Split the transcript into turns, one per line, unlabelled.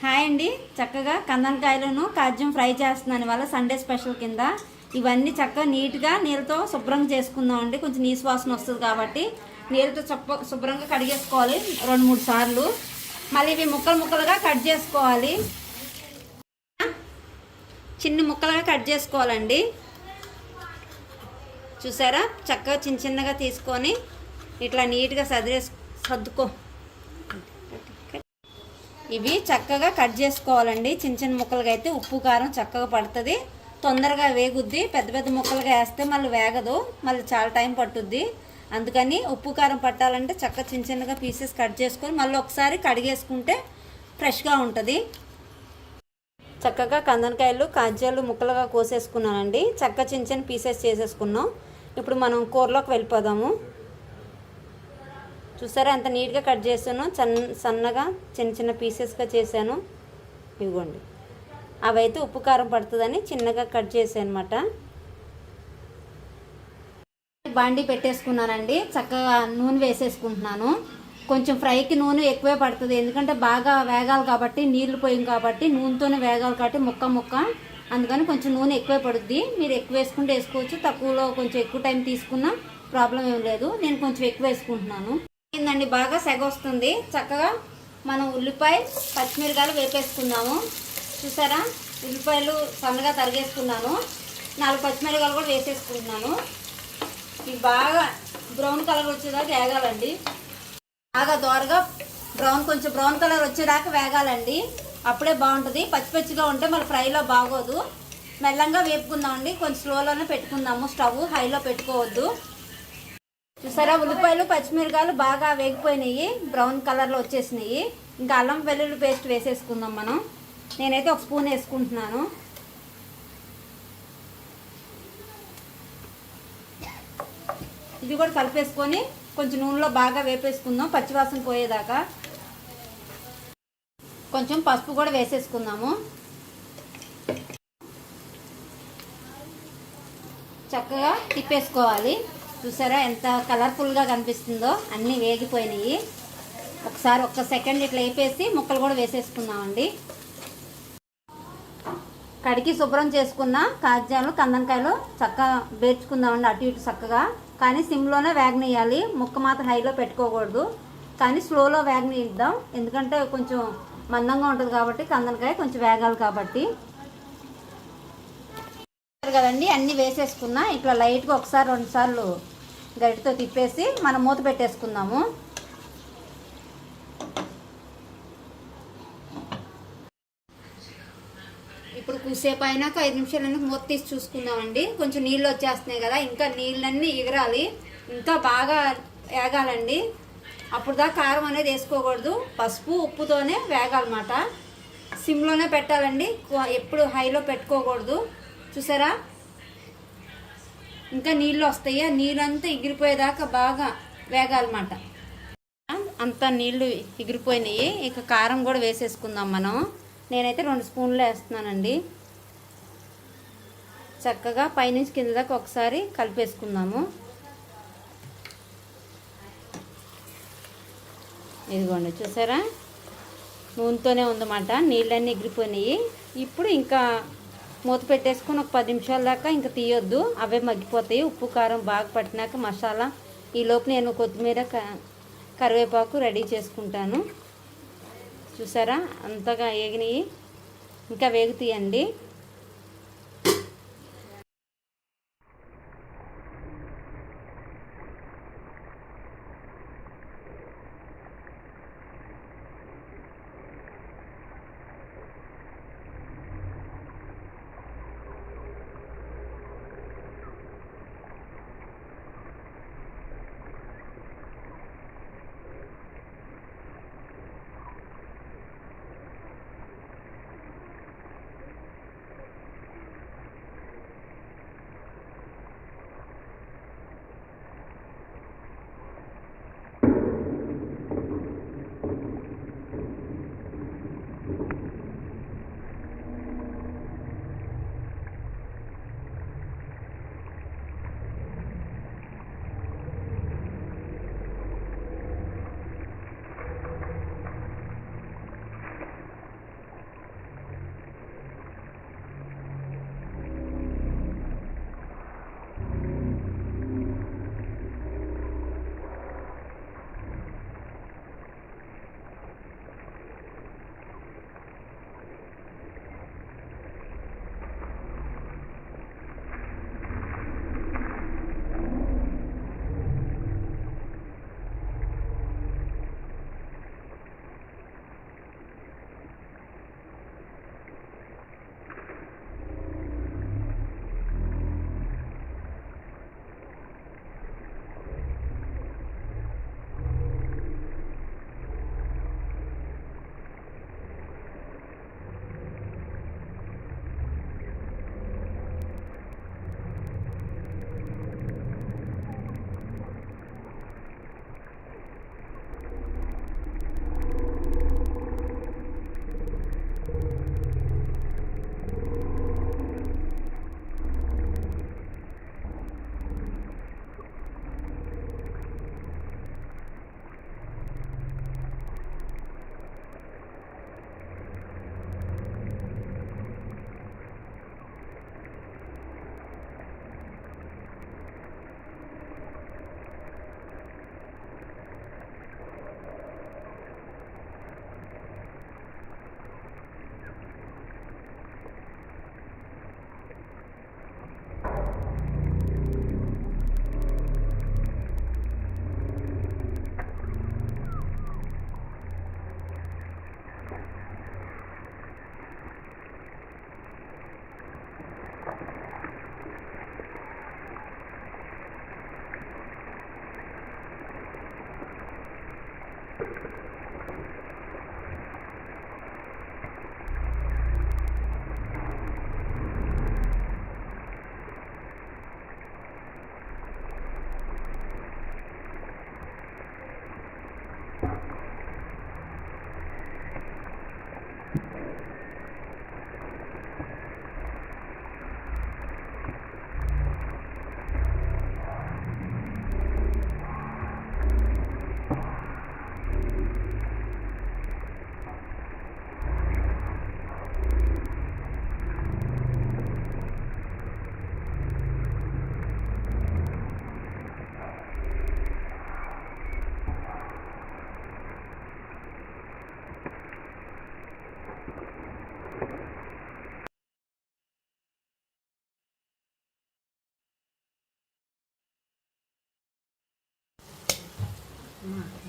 Hi అండి. చక్కగా కందనకాయలను కాజ్యం fry చేస్తున్నాను. ఇవాళ సండే స్పెషల్ కింద. ఇవన్నీ చక్కగా నీట్గా నీళ్ళతో శుభ్రంగా చేసుకుందాం అండి. కొంచెం నీసు వాసన వస్తుంది కాబట్టి నీళ్ళతో చప్ప శుభ్రంగా కడిగేసుకోవాలి రెండు మూడు సార్లు. మళ్ళీ ఇవి ముక్కలు ముక్కలుగా కట్ చేసుకోవాలి. చిన్న ముక్కలుగా కట్ చేసుకోవాలండి. చూసారా? చక్కగా చిన్న చిన్నగా తీసుకొని ఇట్లా నీట్గా సదిరేసి సర్దుకో ఇవి చక్కగా కట్ చేసుకోవాలండి. చిన్న చిన్న ముక్కలుగా అయితే ఉప్పు కారం చక్కగా పడుతుంది. తొందరగా వేగుద్ది. పెద్ద పెద్ద ముక్కలుగా వేస్తే మళ్ళీ వేగదు. మళ్ళీ చాలా టైం పట్టుద్ది. అందుకని ఉప్పు కారం పట్టాలంటే చక్కగా చిన్న చిన్నగా పీసెస్ కట్ చేసుకొని మళ్ళీ ఒకసారి కడిగేసుకుంటే ఫ్రెష్గా ఉంటుంది. చక్కగా కందనకాయలు కాజ్యాలు ముక్కలుగా కోసేసుకున్నానండి. చక్కగా చిన్న చిన్న పీసెస్ చేసేసుకున్నాం. ఇప్పుడు మనం కూరలోకి వెళ్ళిపోదాము. చూసారా ఎంత నీట్గా కట్ చేశాను? సన్ సన్నగా చిన్న చిన్న పీసెస్గా చేశాను. ఇవ్వండి. అవైతే ఉప్పు కారం పడుతుందని చిన్నగా కట్ చేశాను అనమాట బాండి పెట్టేసుకున్నానండి. చక్కగా నూనె వేసేసుకుంటున్నాను. కొంచెం ఫ్రైకి నూనె ఎక్కువే పడుతుంది. ఎందుకంటే బాగా వేగాలి కాబట్టి నీళ్ళు పోయింది కాబట్టి నూనెతోనే వేగాలి కాబట్టి ముక్క ముక్క. అందుకని కొంచెం నూనె ఎక్కువే పడుద్ది. మీరు ఎక్కువ వేసుకుంటే వేసుకోవచ్చు. తక్కువలో కొంచెం ఎక్కువ టైం తీసుకున్నా ప్రాబ్లం ఏం లేదు. నేను కొంచెం ఎక్కువ వేసుకుంటున్నాను. ఏందండి బాగా సెగ వస్తుంది. చక్కగా మనం ఉల్లిపాయ పచ్చిమిరకాయలు వేపేసుకుందాము చూసారా? ఉల్లిపాయలు సన్నగా తరిగేసుకున్నాను. నాలుగు పచ్చిమిరకాయలు కూడా వేసేసుకుంటున్నాను. ఇవి బాగా బ్రౌన్ కలర్ వచ్చేదాకా వేగాలండి. బాగా దోరగా బ్రౌన్ కొంచెం బ్రౌన్ కలర్ వచ్చేదాకా వేగాలండి. అప్పుడే బాగుంటుంది. పచ్చి పచ్చిగా ఉంటే మళ్ళీ ఫ్రైలో బాగోదు. మెల్లంగా వేపుకుందామండి. కొంచెం స్లోలోనే పెట్టుకుందాము. స్టవ్ హైలో పెట్టుకోవద్దు. చూసారా? ఉల్లిపాయలు పచ్చిమిరకాయలు బాగా వేగిపోయినాయి. బ్రౌన్ కలర్లో వచ్చేసినాయి. ఇంకా అల్లం వెల్లుల్లి పేస్ట్ వేసేసుకుందాం మనం. నేనైతే ఒక స్పూన్ వేసుకుంటున్నాను. ఇది కూడా కలిపేసుకొని కొంచెం నూనెలో బాగా వేపేసుకుందాం. పచ్చివాసన పోయేదాకా. కొంచెం పసుపు కూడా వేసేసుకుందాము. చక్కగా తిప్పేసుకోవాలి. చూసారా ఎంత కలర్ఫుల్గా కనిపిస్తుందో? అన్నీ వేగిపోయినాయి. ఒకసారి ఒక్క సెకండ్ ఇట్లా వేపేసి ముక్కలు కూడా వేసేసుకుందామండి. కడిగి శుభ్రం చేసుకున్న కాజ్యాలు కందనకాయలు చక్కగా వేర్చుకుందామండి అటు ఇటు చక్కగా. కానీ సిమ్లోనే వేగనీయాలి ముక్క మాత్రం హైలో పెట్టుకోకూడదు. కానీ స్లోలో వేగనీయిద్దాం ఎందుకంటే కొంచెం మందంగా ఉంటుంది కాబట్టి కందనకాయ కొంచెం వేగాలి కాబట్టి. కదండి అన్నీ వేసేసుకున్నా. ఇట్లా లైట్గా ఒకసారి రెండు సార్లు గరిటతో తిప్పేసి మనం మూత పెట్టేసుకుందాము. ఇప్పుడు కూసేపు అయినాక ఐదు నిమిషాలైనా మూత తీసి చూసుకుందామండి. కొంచెం నీళ్ళు వచ్చేస్తున్నాయి కదా ఇంకా నీళ్ళన్నీ ఎగరాలి. ఇంకా బాగా వేగాలండి అప్పుడు దాకా కారం అనేది వేసుకోకూడదు. పసుపు ఉప్పుతోనే వేగాలన్నమాట. సిమ్లోనే పెట్టాలండి. ఎప్పుడు హైలో పెట్టుకోకూడదు. చూసారా? ఇంకా నీళ్ళు వస్తాయి. ఆ నీళ్ళంతా ఎగిరిపోయేదాకా బాగా వేగాలన్నమాట. అంతా నీళ్ళు ఎగిరిపోయినాయి. ఇక కారం కూడా వేసేసుకుందాం మనం. నేనైతే రెండు స్పూన్లు వేస్తున్నానండి. చక్కగా పైనుంచి కింద దాకా ఒకసారి కలిపేసుకుందాము. ఇదిగోండి చూసారా? నూనెతోనే ఉందన్నమాట. నీళ్ళన్నీ ఎగిరిపోయినాయి. ఇప్పుడు ఇంకా మూత పెట్టేసుకొని ఒక పది నిమిషాల దాకా ఇంకా తీయొద్దు. అవే మగ్గిపోతాయి. ఉప్పు కారం బాగా పట్టినాక మసాలా. ఈలోపు నేను కొత్తిమీర కరివేపాకు రెడీ చేసుకుంటాను. చూసారా? అంతగా వేగినాయి ఇంకా వేగుతీయండి.
Mm-hmm.